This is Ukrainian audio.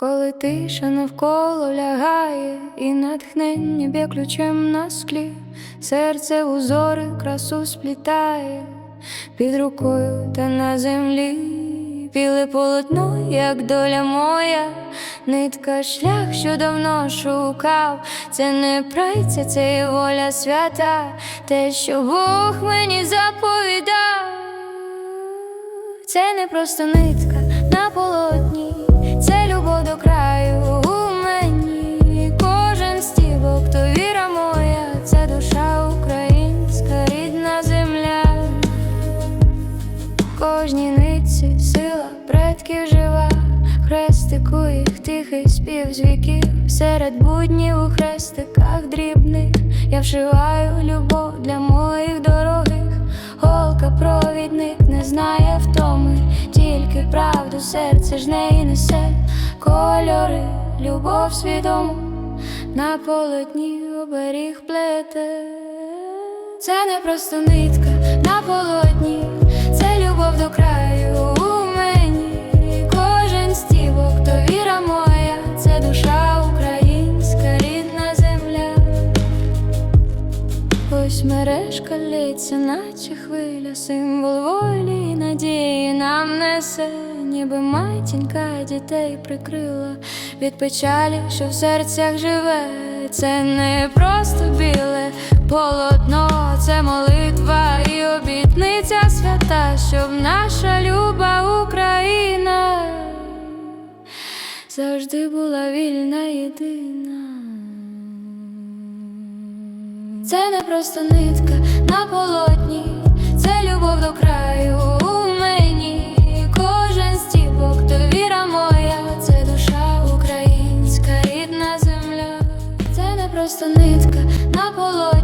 Коли тиша навколо лягає, і натхнення б'є ключем на склі, серце узори красу сплітає. Під рукою та на землі, біле полотно, як доля моя, нитка шлях, що давно шукав, це не праця, це є воля свята, те, що Бог мені заповідав. Це не просто нитка на полотні, Кожній нитці сила предків жива, хрестику їх тихий спів з віків. Серед буднів у хрестиках дрібних я вшиваю любов для моїх дорогих. Голка провідник не знає втоми, тільки правду серце ж неї несе кольори, любов свідому на полотні оберіг плете. Це не просто нитка на полотні, до краю у мені. Кожен стібок, то віра моя, це душа українська, рідна земля. Ось мережка лється, наче хвиля, символ волі і надії нам несе, ніби матінка дітей прикрила від печалі, що в серцях живе. Це не просто біле полотно, щоб наша люба Україна завжди була вільна єдина. Це не просто нитка на полотні, це любов до краю у мені. Кожен стібок, то віра моя, це душа українська, рідна земля. Це не просто нитка на полотні,